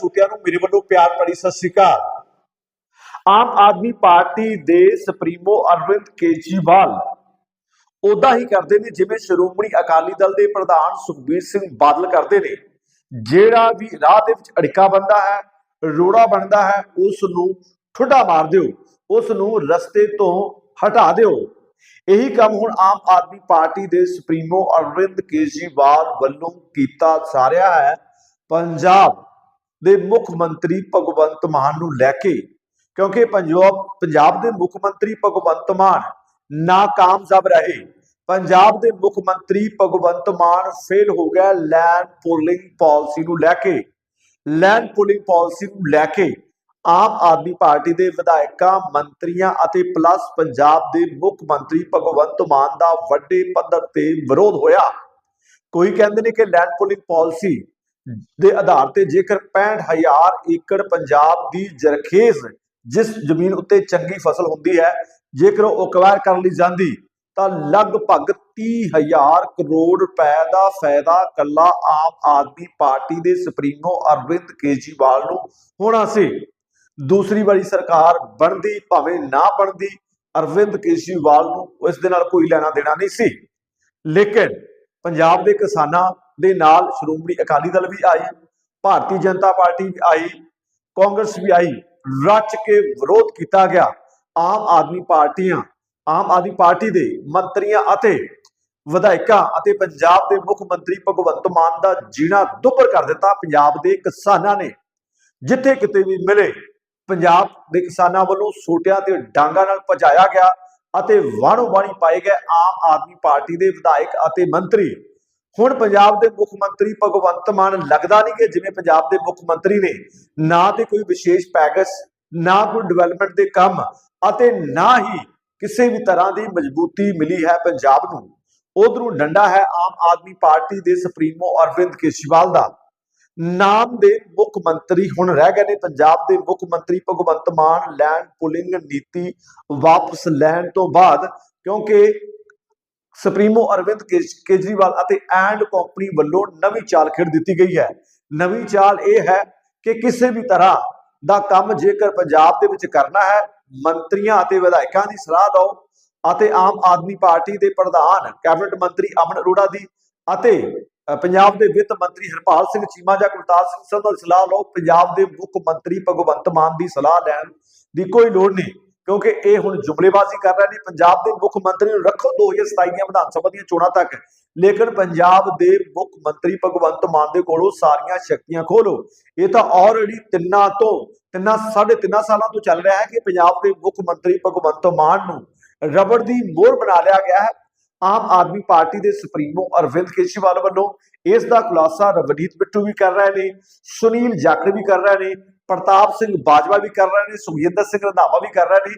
ਸੂਤਿਆਂ ਨੂੰ ਮੇਰੇ ਵੱਲੋਂ ਪਿਆਰ ਭਰੀ ਸਤਿ ਸ੍ਰੀ ਅਕਾਲ। ਆਮ ਆਦਮੀ ਪਾਰਟੀ ਦੇ ਸੁਪਰੀਮੋ ਅਰਵਿੰਦ ਕੇਜਰੀਵਾਲ ਉਦਾਂ ਹੀ ਕਰਦੇ ਨੇ ਜਿਵੇਂ ਸ਼੍ਰੋਮਣੀ ਅਕਾਲੀ ਦਲ ਦੇ ਪ੍ਰਧਾਨ ਸੁਖਬੀਰ ਸਿੰਘ ਬਾਦਲ ਕਰਦੇ ਨੇ। ਜਿਹੜਾ ਵੀ ਰਾਹ ਦੇ ਵਿੱਚ ਅੜਿੱਕਾ ਬੰਦਾ ਹੈ, ਰੋੜਾ ਬਣਦਾ ਹੈ ਉਸ ਨੂੰ ਠੁੱਡਾ ਮਾਰ ਦਿਓ ਉਸ ਨੂੰ ਰਸਤੇ ਤੋਂ ਹਟਾ ਦਿਓ। ਇਹੀ ਕੰਮ ਹੁਣ ਆਮ ਆਦਮੀ ਪਾਰਟੀ ਦੇ ਸੁਪਰੀਮੋ ਅਰਵਿੰਦ ਕੇਜਰੀਵਾਲ ਵੱਲੋਂ ਕੀਤਾ ਜਾ ਰਿਹਾ ਹੈ। ਪੰਜਾਬ ਦੇ ਮੁੱਖ ਮੰਤਰੀ ਭਗਵੰਤ ਮਾਨ ਨੂੰ ਲੈ ਕੇ, ਕਿਉਂਕਿ ਪੰਜਾਬ ਪੰਜਾਬ ਦੇ ਮੁੱਖ ਮੰਤਰੀ ਭਗਵੰਤ ਮਾਨ ਨਾਕਾਮਯਾਬ ਰਹੇ। ਪੰਜਾਬ ਦੇ ਮੁੱਖ ਮੰਤਰੀ ਭਗਵੰਤ ਮਾਨ ਫੇਲ ਹੋ ਗਿਆ ਲੈਂਡ ਪੂਲਿੰਗ ਪਾਲਿਸੀ ਨੂੰ ਲੈ ਕੇ। ਲੈਂਡ ਪੂਲਿੰਗ ਪਾਲਿਸੀ ਨੂੰ ਲੈ ਕੇ ਆਮ ਆਦਮੀ ਪਾਰਟੀ ਦੇ ਵਿਧਾਇਕਾਂ, ਮੰਤਰੀਆਂ ਅਤੇ ਪਲੱਸ ਪੰਜਾਬ ਦੇ ਮੁੱਖ ਮੰਤਰੀ ਭਗਵੰਤ ਮਾਨ ਦਾ ਵੱਡੇ ਪੱਧਰ ਤੇ ਵਿਰੋਧ ਹੋਇਆ। ਕੋਈ ਕਹਿੰਦੇ ਨੇ ਕਿ ਲੈਂਡ ਪੂਲਿੰਗ ਪਾਲਿਸੀ ਦੇ ਆਧਾਰ ਤੇ ਜੇਕਰ 65000 ਏਕੜ ਪੰਜਾਬ ਦੀ ਜਰਖੇਜ਼, ਜਿਸ ਜ਼ਮੀਨ ਉੱਤੇ ਚੰਗੀ ਫਸਲ ਹੁੰਦੀ ਹੈ, ਜੇਕਰ ਉਹ ਅਕਵਾਇਰ ਕਰ ਲਈ ਜਾਂਦੀ, ਤਾਂ ਲਗਭਗ 30000 ਕਰੋੜ ਰੁਪਏ ਦਾ ਫਾਇਦਾ ਕੱਲਾ ਆਮ ਆਦਮੀ ਪਾਰਟੀ ਦੇ ਸੁਪਰੀਮੋ ਅਰਵਿੰਦ ਕੇਜਰੀਵਾਲ ਨੂੰ ਹੋਣਾ ਸੀ। ਦੂਸਰੀ ਵਾਰੀ ਸਰਕਾਰ ਬਣਦੀ ਭਾਵੇਂ ਨਾ ਬਣਦੀ, ਅਰਵਿੰਦ ਕੇਜਰੀਵਾਲ ਨੂੰ ਇਸ ਦੇ ਨਾਲ ਕੋਈ ਲੈਣਾ ਦੇਣਾ ਨਹੀਂ ਸੀ। ਲੇਕਿਨ ਪੰਜਾਬ ਦੇ ਕਿਸਾਨਾਂ ਦੇ ਨਾਲ ਸ਼੍ਰੋਮਣੀ ਅਕਾਲੀ ਦਲ ਵੀ ਆਈ, ਭਾਰਤੀ ਜਨਤਾ ਪਾਰਟੀ ਵੀ ਆਈ, ਕਾਂਗਰਸ ਵੀ ਆਈ, ਰੱਚ ਕੇ ਵਿਰੋਧ ਕੀਤਾ ਗਿਆ। ਆਮ ਆਦਮੀ ਪਾਰਟੀਆਂ, ਆਮ ਆਦਮੀ ਪਾਰਟੀ ਦੇ ਮੰਤਰੀਆਂ ਅਤੇ ਵਿਧਾਇਕਾਂ ਅਤੇ ਪੰਜਾਬ ਦੇ ਮੁੱਖ ਮੰਤਰੀ ਭਗਵੰਤ ਮਾਨ ਦਾ ਜੀਣਾ ਦੁੱਭਰ ਕਰ ਦਿੱਤਾ। ਪੰਜਾਬ ਦੇ ਕਿਸਾਨਾਂ ਨੇ, ਜਿੱਥੇ ਕਿਤੇ ਵੀ ਮਿਲੇ, ਪੰਜਾਬ ਦੇ ਕਿਸਾਨਾਂ ਵੱਲੋਂ ਸੋਟਿਆਂ ਤੇ ਡਾਂਗਾ ਨਾਲ ਭਜਾਇਆ ਗਿਆ ਅਤੇ ਵਾਣੋ ਬਾਣੀ ਪਾਏ ਗਏ ਆਮ ਆਦਮੀ ਪਾਰਟੀ ਦੇ ਵਿਧਾਇਕ ਅਤੇ ਮੰਤਰੀ ਹੁਣ ਪੰਜਾਬ ਦੇ ਮੁੱਖ ਮੰਤਰੀ ਭਗਵੰਤ ਮਾਨ ਲੱਗਦਾ ਨਹੀਂ ਕਿ ਜਿਵੇਂ ਪੰਜਾਬ ਦੇ ਮੁੱਖ ਮੰਤਰੀ ਨੇ ਨਾ ਤੇ ਕੋਈ ਵਿਸ਼ੇਸ਼ ਪੈਕੇਜ, ਨਾ ਕੋਈ ਡਿਵੈਲਪਮੈਂਟ ਦੇ ਕੰਮ ਅਤੇ ਨਾ ਹੀ ਕਿਸੇ ਵੀ ਤਰ੍ਹਾਂ ਦੀ ਮਜ਼ਬੂਤੀ ਮਿਲੀ ਹੈ ਪੰਜਾਬ ਨੂੰ। ਉਧਰੋਂ ਡੰਡਾ ਹੈ ਆਮ ਆਦਮੀ ਪਾਰਟੀ ਦੇ ਸੁਪਰੀਮੋ ਅਰਵਿੰਦ ਕੇਜਰੀਵਾਲ ਦਾ। ਨਾਮ ਦੇ ਮੁੱਖ ਮੰਤਰੀ ਹੁਣ ਰਹਿ ਗਏ ਨੇ। ਪੰਜਾਬ ਦੇ ਮੁੱਖ ਮੰਤਰੀ ਭਗਵੰਤ ਮਾਨ ਲੈਂਡ ਪੁਲਿੰਗ ਨੀਤੀ ਵਾਪਸ ਲੈਣ ਤੋਂ ਬਾਅਦ ਕਿਉਂਕਿ ਸੁਪਰੀਮੋ ਅਰਵਿੰਦ ਕੇਜਰੀਵਾਲ ਅਤੇ ਐਂਡ ਕੰਪਨੀ ਵੱਲੋਂ ਨਵੀਂ ਚਾਲ ਖੇਡ ਦਿੱਤੀ ਗਈ ਹੈ। ਨਵੀਂ ਚਾਲ ਇਹ ਹੈ ਕਿ ਕਿਸੇ ਵੀ ਤਰ੍ਹਾਂ ਦਾ ਕੰਮ ਜੇਕਰ ਪੰਜਾਬ ਦੇ ਵਿੱਚ ਕਰਨਾ ਹੈ, ਮੰਤਰੀਆਂ ਅਤੇ ਵਿਧਾਇਕਾਂ ਦੀ ਸਲਾਹ ਲਓ ਅਤੇ ਆਮ ਆਦਮੀ ਪਾਰਟੀ ਦੇ ਪ੍ਰਧਾਨ, ਕੈਬਨਿਟ ਮੰਤਰੀ ਅਮਨ ਅਰੋੜਾ ਦੀ ਅਤੇ ਪੰਜਾਬ ਦੇ ਵਿੱਤ ਮੰਤਰੀ ਹਰਪਾਲ ਸਿੰਘ ਚੀਮਾ ਜਾਂ ਕੁਲਤਾਰ ਸਿੰਘ ਸੰਧੂ ਦੀ ਸਲਾਹ ਲਓ, ਪੰਜਾਬ ਦੇ ਮੁੱਖ ਮੰਤਰੀ ਭਗਵੰਤ ਮਾਨ ਦੀ ਸਲਾਹ ਲੈਣ ਦੀ ਕੋਈ ਲੋੜ ਨਹੀਂ। ਕਿਉਂਕਿ ਇਹ ਹੁਣ ਜੁਮਲੇਬਾਜ਼ੀ ਕਰ ਰਹੇ ਨੇ ਪੰਜਾਬ ਦੇ ਮੁੱਖ ਮੰਤਰੀ ਨੂੰ ਰੱਖੋ 2027 ਦੀਆਂ ਵਿਧਾਨ ਸਭਾ ਦੀਆਂ ਚੋਣਾਂ ਤੱਕ। ਲੇਕਿਨ ਪੰਜਾਬ ਦੇ ਮੁੱਖ ਮੰਤਰੀ ਭਗਵੰਤ ਮਾਨ ਦੇ ਕੋਲੋਂ ਸਾਰੀਆਂ ਸ਼ਕਤੀਆਂ ਖੋਲੋ। ਇਹ ਤਾਂ ਆਲਰੇਡੀ ਤਿੰਨਾਂ ਤੋਂ, ਤਿੰਨਾਂ, ਸਾਢੇ ਤਿੰਨਾਂ ਸਾਲਾਂ ਤੋਂ ਚੱਲ ਰਿਹਾ ਹੈ ਕਿ ਪੰਜਾਬ ਦੇ ਮੁੱਖ ਮੰਤਰੀ ਭਗਵੰਤ ਮਾਨ ਨੂੰ ਰਬੜ ਦੀ ਮੋਹਰ ਬਣਾ ਲਿਆ ਗਿਆ ਹੈ। ਆਮ ਆਦਮੀ ਪਾਰਟੀ ਦੇ ਸੁਪਰੀਮੋ ਅਰਵਿੰਦ ਕੇਜਰੀਵਾਲ ਵੱਲੋਂ ਇਸ ਦਾ ਖੁਲਾਸਾ ਰਵਨੀਤ ਬਿੱਟੂ ਵੀ ਕਰ ਰਹੇ ਨੇ, ਸੁਨੀਲ ਜਾਖੜ ਵੀ ਕਰ ਰਹੇ ਨੇ ਪ੍ਰਤਾਪ ਸਿੰਘ ਬਾਜਵਾ ਵੀ ਕਰ ਰਹੇ ਨੇ, ਸੁਖਜਿੰਦਰ ਸਿੰਘ ਰੰਧਾਵਾ ਵੀ ਕਰ ਰਹੇ ਨੇ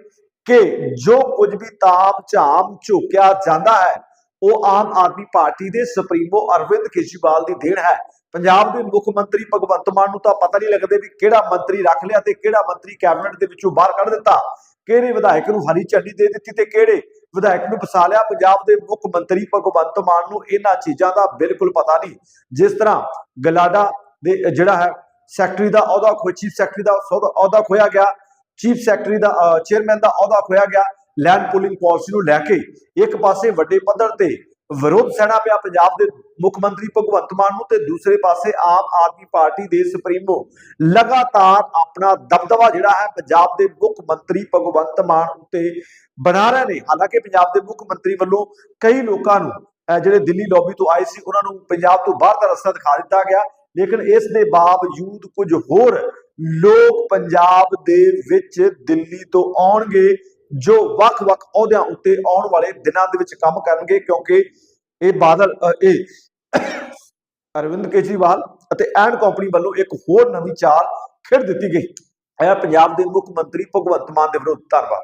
ਕਿ ਜੋ ਕੁਝ ਵੀ ਤਾਮ ਝਾਮ ਝੋਕਿਆ ਜਾਂਦਾ ਹੈ, ਉਹ ਆਮ ਆਦਮੀ ਪਾਰਟੀ ਦੇ ਸੁਪਰੀਮੋ ਅਰਵਿੰਦ ਕੇਜਰੀਵਾਲ ਦੀ ਦੇਣ ਹੈ। ਪੰਜਾਬ ਦੇ ਮੁੱਖ ਮੰਤਰੀ ਭਗਵੰਤ ਮਾਨ ਨੂੰ ਤਾਂ ਪਤਾ ਨਹੀਂ ਲੱਗਦੇ ਵੀ ਕਿਹੜਾ ਮੰਤਰੀ ਰੱਖ ਲਿਆ ਤੇ ਕਿਹੜਾ ਮੰਤਰੀ ਕੈਬਨਿਟ ਦੇ ਵਿੱਚੋਂ ਬਾਹਰ ਕੱਢ ਦਿੱਤਾ। ਕਿਹੜੇ ਵਿਧਾਇਕ ਨੂੰ ਹਰੀ ਝੰਡੀ ਦੇ ਦਿੱਤੀ ਤੇ ਕਿਹੜੇ ਵਿਧਾਇਕ ਨੂੰ ਫਸਾ ਲਿਆ? ਪੰਜਾਬ ਦੇ ਮੁੱਖ ਮੰਤਰੀ ਭਗਵੰਤ ਮਾਨ ਨੂੰ ਇਹਨਾਂ ਚੀਜ਼ਾਂ ਦਾ ਬਿਲਕੁਲ ਪਤਾ ਨਹੀਂ। ਜਿਸ ਤਰ੍ਹਾਂ ਗਲਾਡਾ ਦੇ ਜਿਹੜਾ ਹੈ ਸੈਕਟਰੀ ਦਾ ਅਹੁਦਾ ਖੋ ਚੀਫ ਸੈਕਟਰੀ ਦਾ ਅਹੁਦਾ ਖੋਇਆ ਗਿਆ। ਚੀਫ ਸੈਕਟਰੀ ਦਾ ਚੇਅਰਮੈਨ ਦਾ ਅਹੁਦਾ ਖੋਇਆ ਗਿਆ। ਲੈਂਡ ਪੂਲਿੰਗ ਪਾਲਿਸੀ ਨੂੰ ਲੈ ਕੇ ਇੱਕ ਪਾਸੇ ਵੱਡੇ ਪੱਧਰ ਤੇ ਵਿਰੋਧ ਸਹਿਣਾ ਪਿਆ ਪੰਜਾਬ ਦੇ ਮੁੱਖ ਮੰਤਰੀ ਭਗਵੰਤ ਮਾਨ ਨੂੰ ਤੇ ਦੂਸਰੇ ਪਾਸੇ ਆਮ ਆਦਮੀ ਪਾਰਟੀ ਦੇ ਸੁਪਰੀਮੋ। ਲਗਾਤਾਰ ਆਪਣਾ ਦਬਦਬਾ ਜਿਹੜਾ ਹੈ ਪੰਜਾਬ ਦੇ ਮੁੱਖ ਮੰਤਰੀ ਭਗਵੰਤ ਮਾਨ ਉੱਤੇ ਬਣਾ ਰਹੇ ਨੇ। ਹਾਲਾਂਕਿ ਪੰਜਾਬ ਦੇ ਮੁੱਖ ਮੰਤਰੀ ਵੱਲੋਂ ਕਈ ਲੋਕਾਂ ਨੂੰ, ਅਹ, ਜਿਹੜੇ ਦਿੱਲੀ ਲੌਬੀ ਤੋਂ ਆਏ ਸੀ, ਉਹਨਾਂ ਨੂੰ ਪੰਜਾਬ ਤੋਂ ਬਾਹਰ ਦਾ ਰਸਤਾ ਦਿਖਾ ਦਿੱਤਾ ਗਿਆ। ਲੇਕਿਨ ਇਸ ਦੇ ਬਾਵਜੂਦ ਕੁਝ ਹੋਰ ਲੋਕ ਪੰਜਾਬ ਦੇ ਵਿੱਚ ਦਿੱਲੀ ਤੋਂ ਆਉਣਗੇ, ਜੋ ਵੱਖ-ਵੱਖ ਅਹੁਦਿਆਂ ਉੱਤੇ ਆਉਣ ਵਾਲੇ ਦਿਨਾਂ ਦੇ ਵਿੱਚ ਕੰਮ ਕਰਨਗੇ, ਕਿਉਂਕਿ ਇਹ ਬਾਦਲ ਇਹ ਅਰਵਿੰਦ ਕੇਜਰੀਵਾਲ ਅਤੇ ਐਨ ਕੰਪਨੀ ਵੱਲੋਂ ਇੱਕ ਹੋਰ ਨਵੀਂ ਚਾਲ ਖੇਡ ਦਿੱਤੀ ਗਈ। ਹੈ ਪੰਜਾਬ ਦੇ ਮੁੱਖ ਮੰਤਰੀ ਭਗਵੰਤ ਮਾਨ ਦੇ ਵਿਰੁੱਧ ਧੰਨਵਾਦ।